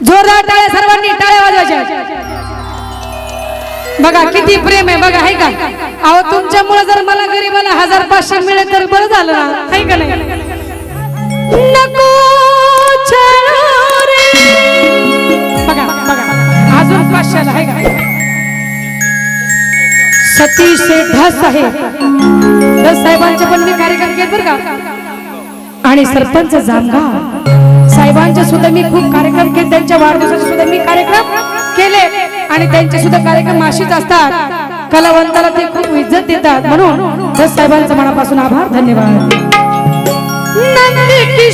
जोरदार टाळ्या सर्वांनी टाळ्या वाजवायच्या बघा किती प्रेम आहे बघा आहे का? अहो तुमच्यामुळे जर मला गरीबाला हजार पाचशे मिळेल तर बरं झालं ना? आहे का नाही? नको बघा बघा अजून पाचशेला आहे का? सतीश ढस आहे. दस साहेबांचे पण मी कार्यक्रम केले बरं का? आणि सरपंच जामगाव. साहेबांचे सुद्धा मी खूप कार्यक्रम केले. त्यांच्या वाढदिवसाचे सुद्धा मी कार्यक्रम केले. आणि त्यांचे सुद्धा कार्यक्रम अशीच असतात. कलावंताला ते खूप इज्जत देतात. म्हणून साहेबांचा मनापासून आभार धन्यवाद. नंदी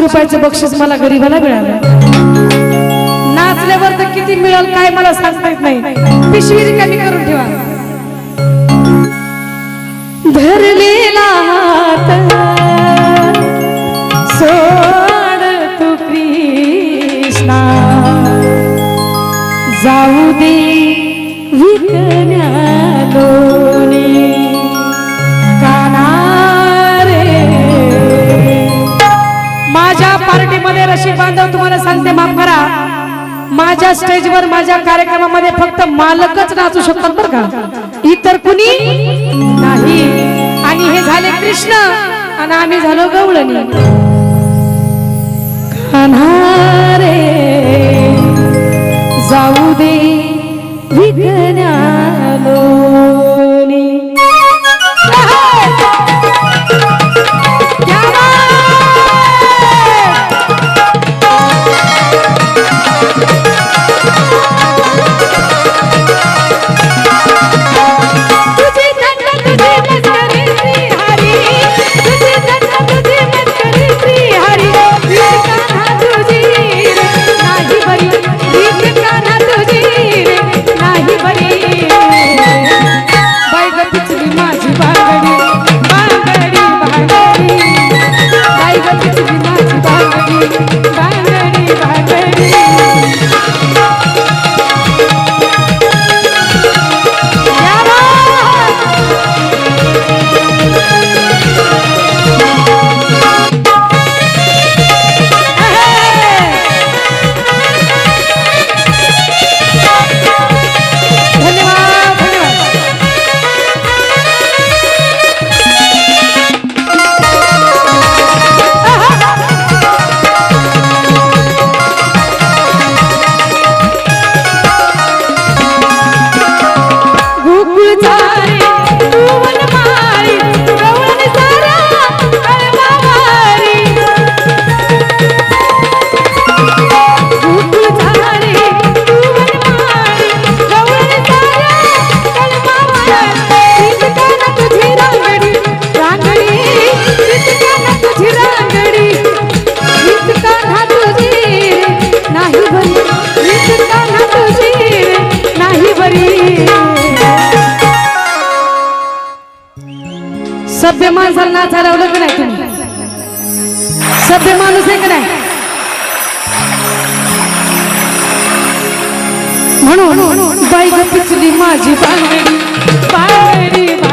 नाही रुपयाचं बक्षीस मला गरीबाला मिळालं. नाचल्यावर तर किती मिळेल काय मला सांगता येत नाही. पिशवी रिकामी करून ठेवा. धरलेला हात सोड तू कृष्णा. जाऊ दे विकण्या पार्टीमध्ये रशी बांधव तुम्हाला सांगते माफ करा. माझ्या स्टेजवर माझ्या कार्यक्रमामध्ये फक्त मालकच नाचू शकतात बरं का? इतर कुणी नाही. आणि हे झाले कृष्ण आणि आम्ही झालो गवळणी. जाऊ दे सभ्य माणसाला नाचायला लावलं की नाही तुम्ही? सभ्य माणूस आहे की नाही? म्हणून बाई पिचली माझी बांगडी बांगडी बांगडी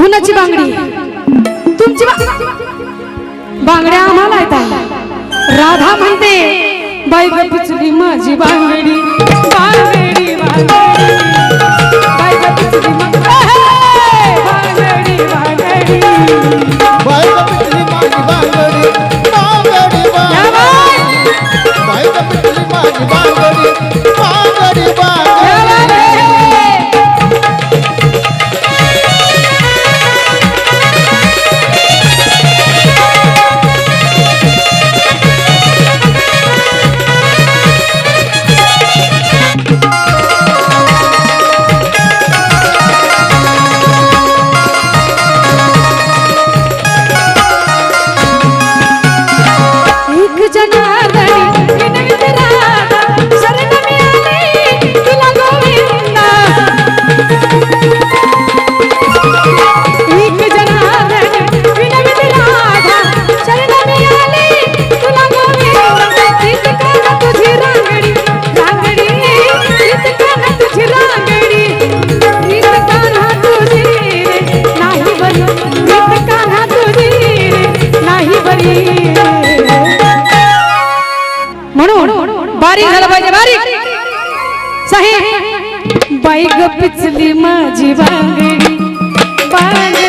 कुणाची बांगडी? तुमची बांगड्या आम्हाला येतात राधा म्हणते बाई गपचली माझी बांगडी बांगडी बांगडी. મજબંગડી પણ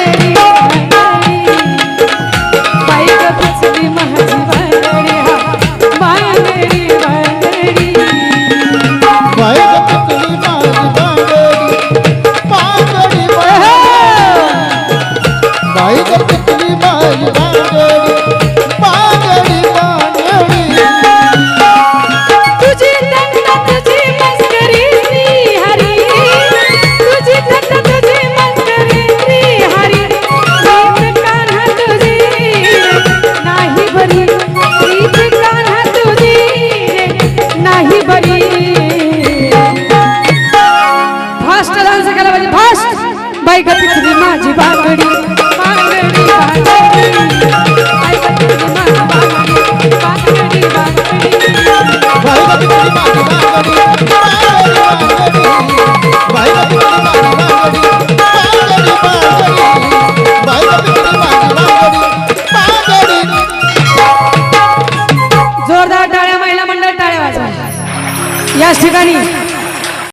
बाय ग तिथली माझी बाकडी.